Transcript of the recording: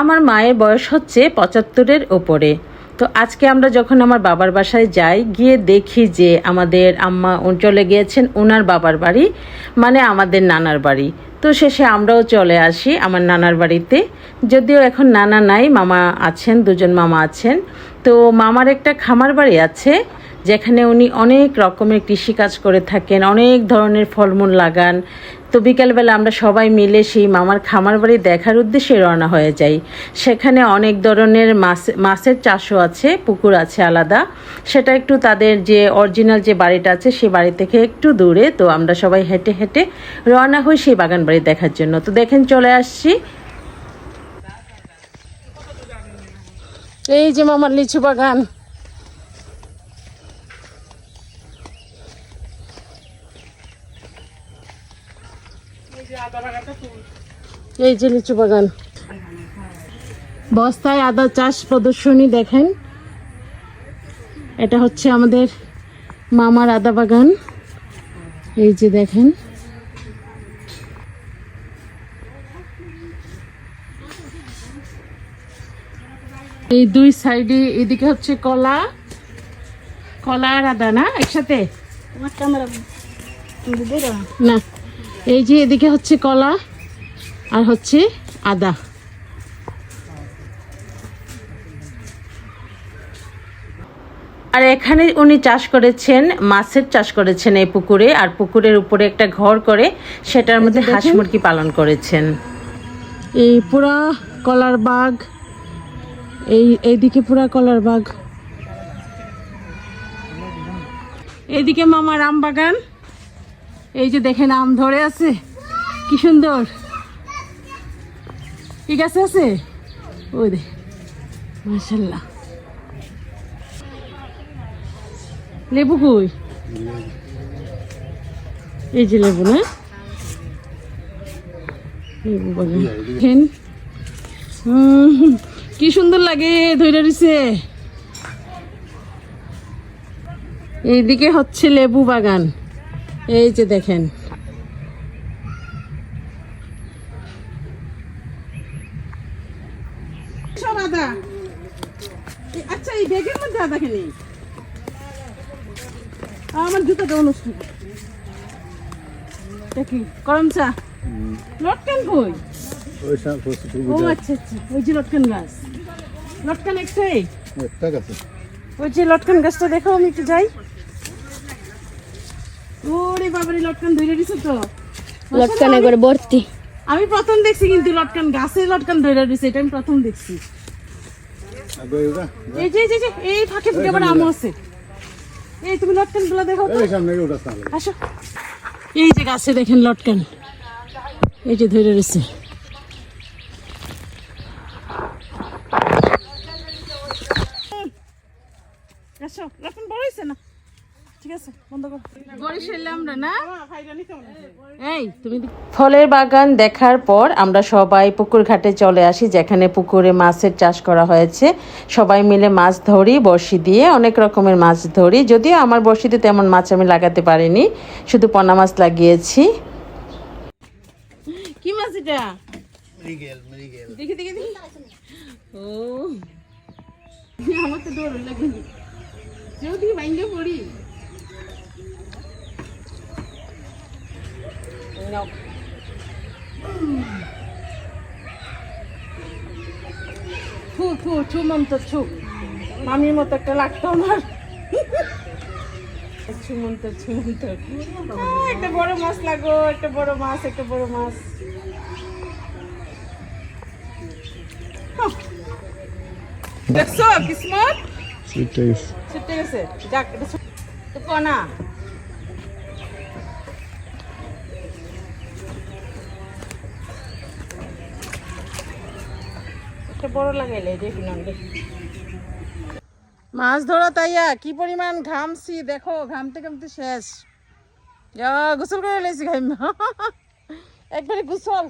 আমার মায়ের বয়স হচ্ছে পঁচাত্তরের ওপরে। তো আজকে আমরা যখন আমার বাবার বাসায় যাই, গিয়ে দেখি যে আমাদের আম্মা চলে গিয়েছেন ওনার বাবার বাড়ি মানে আমাদের নানার বাড়ি। তো শেষে আমরাও চলে আসি আমার নানার বাড়িতে। যদিও এখন নানা নাই, মামা আছেন, দুজন মামা আছেন। তো মামার একটা খামার বাড়ি আছে, যেখানে উনি অনেক রকমের কৃষিকাজ করে থাকেন, অনেক ধরনের ফলমূল লাগান। তো বিকেলবেলা আমরা সবাই মিলে সেই মামার খামার বাড়ি দেখার উদ্দেশ্যে রওনা হয়ে যাই। সেখানে অনেক ধরনের মাছ, মাছের চাষও আছে, পুকুর আছে আলাদা। সেটা একটু তাদের যে অরিজিনাল যে বাড়িটা আছে সেই বাড়ি থেকে একটু দূরে। তো আমরা সবাই হেঁটে হেঁটে রওনা হই সেই বাগান বাড়ি দেখার জন্য। তো দেখেন, চলে আসছি। এই যে মামার লিচু বাগান। এই যে লিচু বাগান। বস্তায় আদা চাষ প্রদর্শনী দেখেন। এটা হচ্ছে আমাদের মামার আদা বাগান। এই যে দেখেন। এই দুই সাইডে এদিকে হচ্ছে কলা। কলা আর আদা না? একসাথে? না। এই যে এদিকে হচ্ছে কলা আর হচ্ছে আদা। আর এখানে উনি চাষ করেছেন মাছের চাষ করেছেন এই পুকুরে আর পুকুরের উপরে একটা ঘর করে সেটার মধ্যে হাঁস মুরগি পালন করেছেন। এই পুরা কলার বাঘ এই এইদিকে পুরা কলার বাঘ এদিকে মামার আম বাগান এই যে দেখেন আম ধরে আছে। কি সুন্দর। কি গাছে আছে? ওই দে মাশাল্লাহ লেবু কই? এই যে লেবু, না? লেবু দেখেন। কি সুন্দর লাগে ধরে রইছে। এইদিকে হচ্ছে লেবু বাগান। এই যে দেখেন। আদা। আচ্ছা এই ব্যাগের মধ্যে আদা কেন? আমার জুতাটা অনুষ্ঠান দেখি করম চা? লটকান কই? ওই ও আচ্ছা আচ্ছা। ওই যে লটকান গাছ। লটকান একটাই একটা আছে ওই যে লটকান গাছটা দেখো আমি একটু যাই। ওরে বাবারে লটকান ধরে দিছো তো? লটকানে করে ভর্তি। আমি প্রথম দেখছি কিন্তু লটকান গাছে লটকান ধরে দিছে এটা আমি প্রথম দেখছি। এই যে যে, এই ফাঁকে ফুটে আবার আমও আছে। এই তুমি লটকানগুলো দেখো তো। এই সামনে ওটা আসো। এই যে গাছে দেখেন লটকান। এই যে ধরে রয়েছে আসো লটকান বড় হয়েছে না? ফলের বাগান দেখার পর আমরা সবাই পুকুর ঘাটে চলে আসি যেখানে পুকুরে মাছের চাষ করা হয়েছে। সবাই মিলে মাছ ধরি বড়শি দিয়ে অনেক রকমের মাছ ধরি। যদিও আমার বড়শিতে তেমন মাছ আমি লাগাতে পারিনি শুধু পোনা মাছ লাগিয়েছি। কি মাছ এটা? মৃগেল মৃগেল। দেখি দেখি দেখি। ও। আমার তো ডর লাগে যদি বাইঙ্গে পড়ি। নাও। থু থু ছু মন্ত ছু মামির মতো একটা লাগতো আমার ছুমন্ত ছুমন্ত আহ, একটা বড় মাছ লাগো একটা বড় মাছ একটা বড় মাছ দেখছ কিসমত সেটাই ছুটে গেছে যাক এটা ছুট- তো কনা মাছ ধরা তাইয়া, কি পরিমাণ ঘামছি, দেখো, ঘামতে ঘামতে শেষ। গোসল করে লেছি ঘাম একবারে গোসল।